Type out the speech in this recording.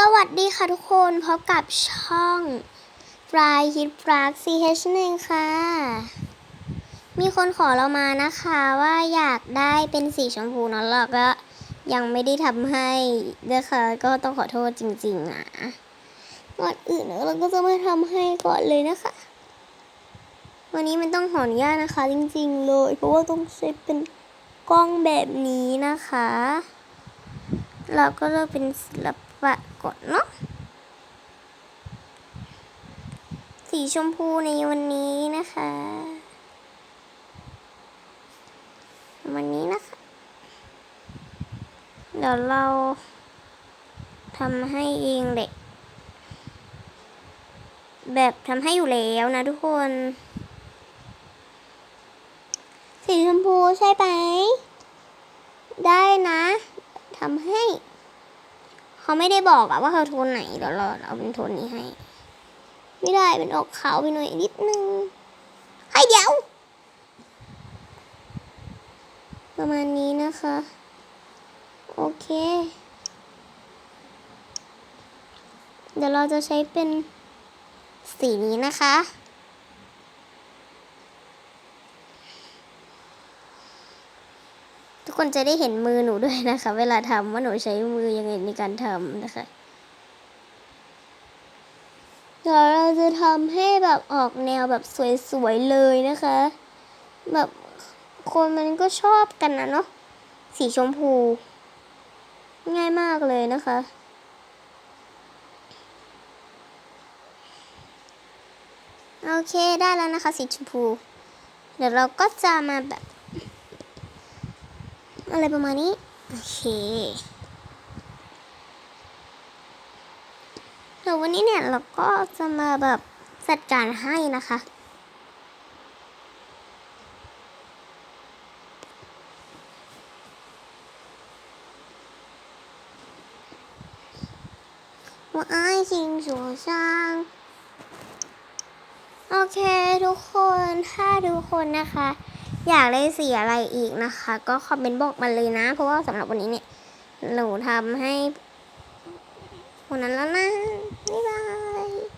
สวัสดีค่ะทุกคนพบกับช่องฟรายฮิตฟรัก CH หนึ่งค่ะ มีคนขอเรามานะคะว่าอยากได้เป็นสีชมพูนอะเราก็ยังไม่ได้ทำให้นะคะก็ต้องขอโทษจริงๆอะก่อนอื่นเราก็จะมาทำให้ก่อนเลยนะคะ วันนี้มันต้องขออนุญาตนะคะจริงๆเลย เพราะว่าต้องใช้เป็นกล้องแบบนี้นะคะ เราก็เลือกเป็นศิลปะก่อนเนาะสีชมพูในวันนี้นะคะ วันนี้นะคะ เดี๋ยวเราทำให้เองเด็กแบบทำให้อยู่แล้วนะทุกคน สีชมพูใช่ไหมได้นะ ทำให้ เขาไม่ได้บอกอะว่าเขาโทนไหนเดี๋ยวเราเอาเป็นโทนนี้ให้ ไม่ได้เป็นออกขาวไปหน่อยนิดนึงให้เดี๋ยว ประมาณนี้นะคะ โอเค เดี๋ยวเราจะใช้เป็นสีนี้นะคะ กคนจะได้เห็นมือหนูด้วยนะคะ เวลาทำว่าหนูใช้มือยังไงในการทำนะคะเดี๋ยวเราจะทำให้แบบออกแนวแบบสวยๆเลยนะคะ แบบคนมันก็ชอบกันนะเนาะสีชมพู ง่ายมากเลยนะคะ โอเคได้แล้วนะคะสีชมพู เดี๋ยวเราก็จะมาแบบ อะไรประมาณนี้ โอเคแดี๋ววันนี้เนี่ยเราก็จะมาแบบจัดการให้นะคะ ว่าชิงสัวสร้างโอเคทุกคนถ้าทุกคนนะคะ อยากได้สีอะไรอีกนะคะ ก็คอมเมนต์บอกมาเลยนะ เพราะว่าสำหรับวันนี้เนี่ยหนูทำให้คนนั้นแล้วนะบ๊ายบาย